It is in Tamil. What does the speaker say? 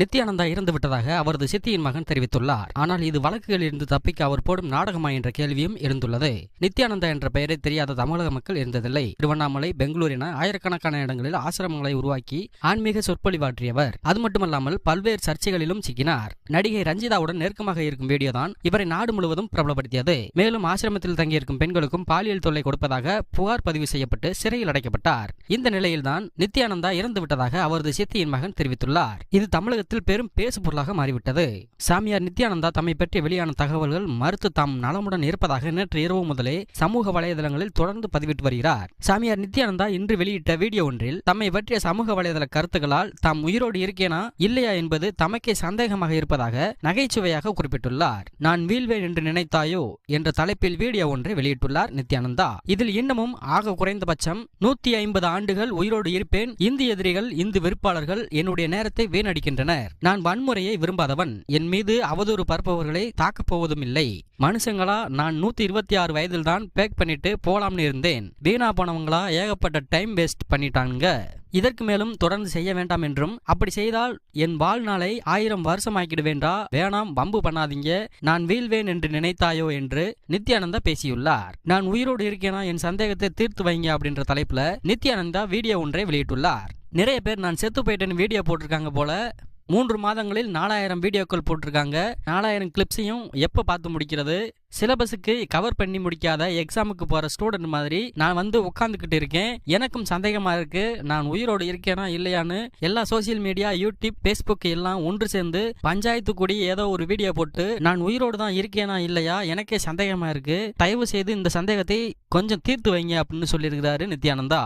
நித்யானந்தா இறந்து விட்டதாக அவரது சித்தியின் மகன் தெரிவித்துள்ளார். ஆனால் இது வழக்குகளிலிருந்து தப்பிக்க அவர் போடும் நாடகமா என்ற கேள்வியும் இருந்துள்ளது நித்யானந்தா என்ற பெயரை தெரியாத தமிழக மக்கள் இருந்ததில்லை. திருவண்ணாமலை பெங்களூர் என ஆயிரக்கணக்கான இடங்களில் ஆசிரமங்களை உருவாக்கி ஆன்மீக சொற்பொழிவாற்றியவர். அது மட்டுமல்லாமல் பல்வேறு சர்ச்சைகளிலும் சிக்கினார். நடிகை ரஞ்சிதாவுடன் நெருக்கமாக இருக்கும் வீடியோ தான் இவரை நாடு முழுவதும் பிரபலப்படுத்தியது. மேலும் ஆசிரமத்தில் தங்கியிருக்கும் பெண்களுக்கும் பாலியல் தொல்லை கொடுப்பதாக புகார் பதிவு செய்யப்பட்டு சிறையில் அடைக்கப்பட்டார். இந்த நிலையில்தான் நித்யானந்தா இறந்து விட்டதாக அவரது சித்தியின் மகன் தெரிவித்துள்ளார். இது தமிழக தமிழகத்தில் பெரும் பேசு பொருளாக மாறிவிட்டது. சாமியார் நித்யானந்தா தம்மை பற்றி வெளியான தகவல்கள் மறுத்து தாம் நலமுடன் இருப்பதாக நேற்று இரவு முதலே சமூக வலைதளங்களில் தொடர்ந்து பதிவிட்டு வருகிறார். சாமியார் நித்யானந்தா இன்று வெளியிட்ட வீடியோ ஒன்றில் தம்மை பற்றிய சமூக வலைதள கருத்துக்களால் தாம் உயிரோடு இருக்கேனா இல்லையா என்பது தமக்கே சந்தேகமாக இருப்பதாக நகைச்சுவையாக குறிப்பிட்டுள்ளார். நான் வீழ்வேன் என்று நினைத்தாயோ என்ற தலைப்பில் வீடியோ ஒன்றை வெளியிட்டுள்ளார் நித்யானந்தா. இதில் இன்னமும் ஆக குறைந்தபட்சம் நூத்தி ஐம்பது ஆண்டுகள் உயிரோடு இருப்பேன். இந்து எதிரிகள் இந்து வெறுப்பாளர்கள் என்னுடைய நேரத்தை வீணடிக்கின்றனர் நான் வன்முறையை விரும்பாதவன். என் மீது அவதூறு பரப்பவர்களை தாக்கப் போவதும் இல்லை. மனுஷங்களா நான் நூத்தி இருபத்தி ஆறு வயதில் தான் பேக் பண்ணிட்டு போலாம்னு இருந்தேன். வீணா போனவங்களா ஏகப்பட்ட டைம் வேஸ்ட் பண்ணிட்டானுங்க. இதற்கு மேலும் தொடர்ந்து செய்ய வேண்டாம் என்றும் அப்படி செய்தால் என் வாழ்நாளை ஆயிரம் வருஷம் வேண்டா வேணாம் வம்பு பண்ணாதீங்க. நான் வீழ்வேன் என்று நினைத்தாயோ என்று நித்யானந்தா பேசியுள்ளார். நான் உயிரோடு இருக்கேனா? என் சந்தேகத்தை தீர்த்து வைங்க அப்படின்ற தலைப்புல நித்யானந்தா வீடியோ ஒன்றை வெளியிட்டுள்ளார். நிறைய பேர் நான் செத்து போயிட்டேன்னு வீடியோ போட்டிருக்காங்க போல. மூன்று மாதங்களில் நாலாயிரம் வீடியோக்கள் போட்டிருக்காங்க. நாலாயிரம் கிளிப்ஸையும் எப்போ பார்த்து முடிக்கிறது? சிலபஸுக்கு கவர் பண்ணி முடிக்காத எக்ஸாமுக்கு போகிற ஸ்டூடெண்ட் மாதிரி நான் வந்து உட்காந்துக்கிட்டு இருக்கேன். எனக்கும் சந்தேகமாக இருக்குது நான் உயிரோடு இருக்கேனா இல்லையான்னு? எல்லா சோசியல் மீடியா யூடியூப் ஃபேஸ்புக் எல்லாம் ஒன்று சேர்ந்து பஞ்சாயத்து கூடி ஏதோ ஒரு வீடியோ போட்டு நான் உயிரோடு தான் இருக்கேனா இல்லையா? எனக்கே சந்தேகமாக இருக்குது தயவு செய்து இந்த சந்தேகத்தை கொஞ்சம் தீர்த்து வைங்க அப்படின்னு சொல்லியிருக்கிறாரு நித்யானந்தா.